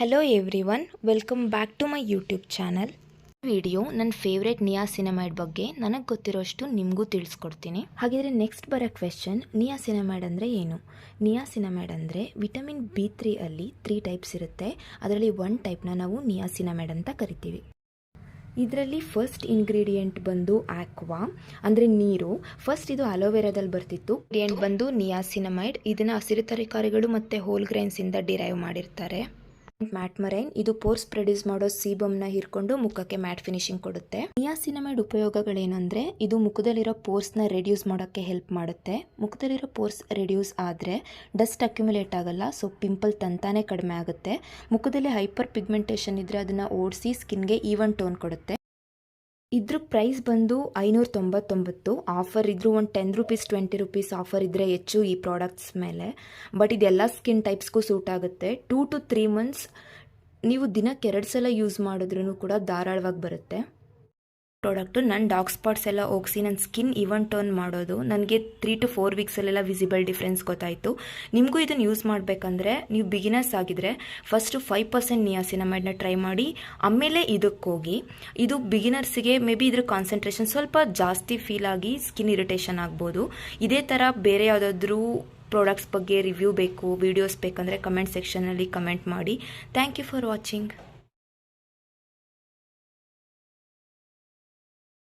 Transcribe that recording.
Hello everyone welcome back to my YouTube channel video ನನ್ನ favourite niacinamide ಬಗ್ಗೆ ನನಗೆ ಗೊತ್ತಿರೋಷ್ಟು ನಿಮಗೂ ತಿಳಿಸ್ಕೊಡ್ತೀನಿ. ಹಾಗಿದ್ರೆ ನೆಕ್ಸ್ಟ್ ಬರೋ ಕ್ವೆಶನ್ ನಿಯಾಸಿನಮೈಡ್ ಅಂದರೆ ಏನು? ನಿಯಾಸಿನಮೈಡ್ ಅಂದರೆ ವಿಟಮಿನ್ ಬಿ ತ್ರೀ ಅಲ್ಲಿ ತ್ರೀ ಟೈಪ್ಸ್ ಇರುತ್ತೆ. ಅದರಲ್ಲಿ ಒನ್ ಟೈಪ್ನ ನಾವು ನಿಯಾಸಿನಮೈಡ್ ಅಂತ ಕರಿತೀವಿ. ಇದರಲ್ಲಿ ಫಸ್ಟ್ ಇಂಗ್ರೀಡಿಯೆಂಟ್ ಬಂದು ಆಕ್ವಾ ಅಂದರೆ ನೀರು. ಫಸ್ಟ್ ಇದು ಅಲೋವೆರಾದಲ್ಲಿ ಬರ್ತಿತ್ತು. ಇಂಗ್ರೀಡಿಯೆಂಟ್ ಬಂದು ನಿಯಾಸಿನಮೈಡ್ ಇದನ್ನು ಹಸಿರು ತರಕಾರಿಗಳು ಮತ್ತು ಹೋಲ್ ಗ್ರೈನ್ಸಿಂದ ಡಿರೈವ್ ಮಾಡಿರ್ತಾರೆ. ಮ್ಯಾಟ್ ಮರೈನ್, ಇದು ಪೋರ್ಸ್ ಪ್ರೊಡ್ಯೂಸ್ ಮಾಡೋ ಸೀಬಮ್ನ ಹಿರ್ಕೊಂಡು ಮುಖಕ್ಕೆ ಮ್ಯಾಟ್ ಫಿನಿಶಿಂಗ್ ಕೊಡುತ್ತೆ. ನಿಯಾಸಿನಮೈಡ್ ಉಪಯೋಗಗಳೇನಂದ್ರೆ, ಇದು ಮುಖದಲ್ಲಿರೋ ಪೋರ್ಸ್ನ ರೆಡ್ಯೂಸ್ ಮಾಡೋಕ್ಕೆ ಹೆಲ್ಪ್ ಮಾಡುತ್ತೆ. ಮುಖದಲ್ಲಿರೋ ಪೋರ್ಸ್ ರೆಡ್ಯೂಸ್ ಆದರೆ ಡಸ್ಟ್ ಅಕ್ಯುಮುಲೇಟ್ ಆಗಲ್ಲ, ಸೊ ಪಿಂಪಲ್ ತಂತಾನೆ ಕಡಿಮೆ ಆಗುತ್ತೆ. ಮುಖದಲ್ಲಿ ಹೈಪರ್ ಪಿಗ್ಮೆಂಟೇಷನ್ ಇದ್ರೆ ಅದನ್ನ ಓಡಿಸಿ ಸ್ಕಿನ್ಗೆ ಈವನ್ ಟೋನ್ ಕೊಡುತ್ತೆ. ಇದ್ರ ಪ್ರೈಸ್ ಬಂದು ಐನೂರ ತೊಂಬತ್ತೊಂಬತ್ತು ಆಫರ್ ಇದ್ರೂ ಒಂದು ten rupees twenty rupees offer ಇದ್ದರೆ ಹೆಚ್ಚು ಈ ಪ್ರಾಡಕ್ಟ್ಸ್ ಮೇಲೆ. ಬಟ್ ಇದೆಲ್ಲ ಸ್ಕಿನ್ ಟೈಪ್ಸ್ಗೂ ಸೂಟ್ ಆಗುತ್ತೆ. ಟೂ ಟು ತ್ರೀ ಮಂತ್ಸ್ ನೀವು ದಿನಕ್ಕೆ ಎರಡು ಸಲ ಯೂಸ್ ಮಾಡಿದ್ರೂ ಕೂಡ ಧಾರಾಳವಾಗಿ ಬರುತ್ತೆ. ಪ್ರಾಡಕ್ಟು ನನ್ನ ಡಾರ್ಕ್ ಸ್ಪಾಟ್ಸ್ ಎಲ್ಲ ಹೋಗಿಸಿ ನನ್ನ ಸ್ಕಿನ್ ಇವನ್ ಟರ್ನ್ ಮಾಡೋದು, ನನಗೆ ತ್ರೀ ಟು ಫೋರ್ ವೀಕ್ಸಲ್ಲೆಲ್ಲ ವಿಸಿಬಲ್ ಡಿಫ್ರೆನ್ಸ್ ಗೊತ್ತಾಯಿತು. ನಿಮಗೂ ಇದನ್ನು ಯೂಸ್ ಮಾಡಬೇಕಂದ್ರೆ ನೀವು ಬಿಗಿನರ್ಸ್ ಆಗಿದ್ರೆ ಫಸ್ಟು ಫೈವ್ ಪರ್ಸೆಂಟ್ ನಿಯಾಸಿನಮೈಡ್ನ ಟ್ರೈ ಮಾಡಿ, ಆಮೇಲೆ ಇದಕ್ಕೆ ಹೋಗಿ, ಇದು ಬಿಗಿನರ್ಸಿಗೆ ಮೇ ಬಿ ಇದ್ರ ಕಾನ್ಸಂಟ್ರೇಷನ್ ಸ್ವಲ್ಪ ಜಾಸ್ತಿ ಫೀಲ್ ಆಗಿ ಸ್ಕಿನ್ ಇರಿಟೇಷನ್ ಆಗ್ಬೋದು. ಇದೇ ಥರ ಬೇರೆ ಯಾವುದಾದ್ರೂ ಪ್ರಾಡಕ್ಟ್ಸ್ ಬಗ್ಗೆ ರಿವ್ಯೂ ಬೇಕು ವೀಡಿಯೋಸ್ ಬೇಕಂದರೆ ಕಮೆಂಟ್ ಸೆಕ್ಷನಲ್ಲಿ ಕಮೆಂಟ್ ಮಾಡಿ. Thank you for watching